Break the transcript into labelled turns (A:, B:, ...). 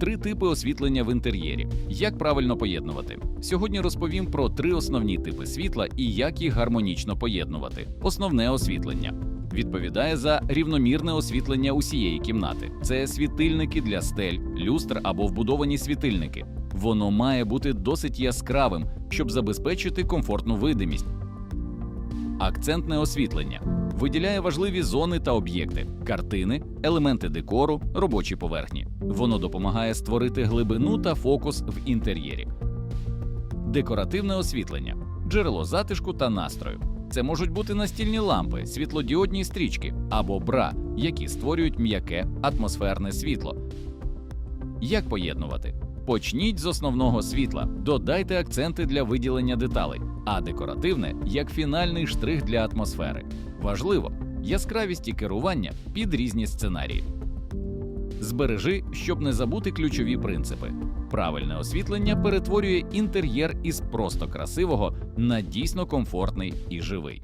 A: Три типи освітлення в інтер'єрі. Як правильно поєднувати? Сьогодні розповім про три основні типи світла і як їх гармонічно поєднувати. Основне освітлення відповідає за рівномірне освітлення усієї кімнати. Це світильники для стель, люстр або вбудовані світильники. Воно має бути досить яскравим, щоб забезпечити комфортну видимість. Акцентне освітлення виділяє важливі зони та об'єкти, картини, елементи декору, робочі поверхні. Воно допомагає створити глибину та фокус в інтер'єрі. Декоративне освітлення джерело затишку та настрою. Це можуть бути настільні лампи, світлодіодні стрічки або бра, які створюють м'яке атмосферне світло. Як поєднувати? Почніть з основного світла, додайте акценти для виділення деталей, а декоративне як фінальний штрих для атмосфери. Важливо яскравість і керування під різні сценарії. Збережи, щоб не забути ключові принципи. Правильне освітлення перетворює інтер'єр із просто красивого на дійсно комфортний і живий.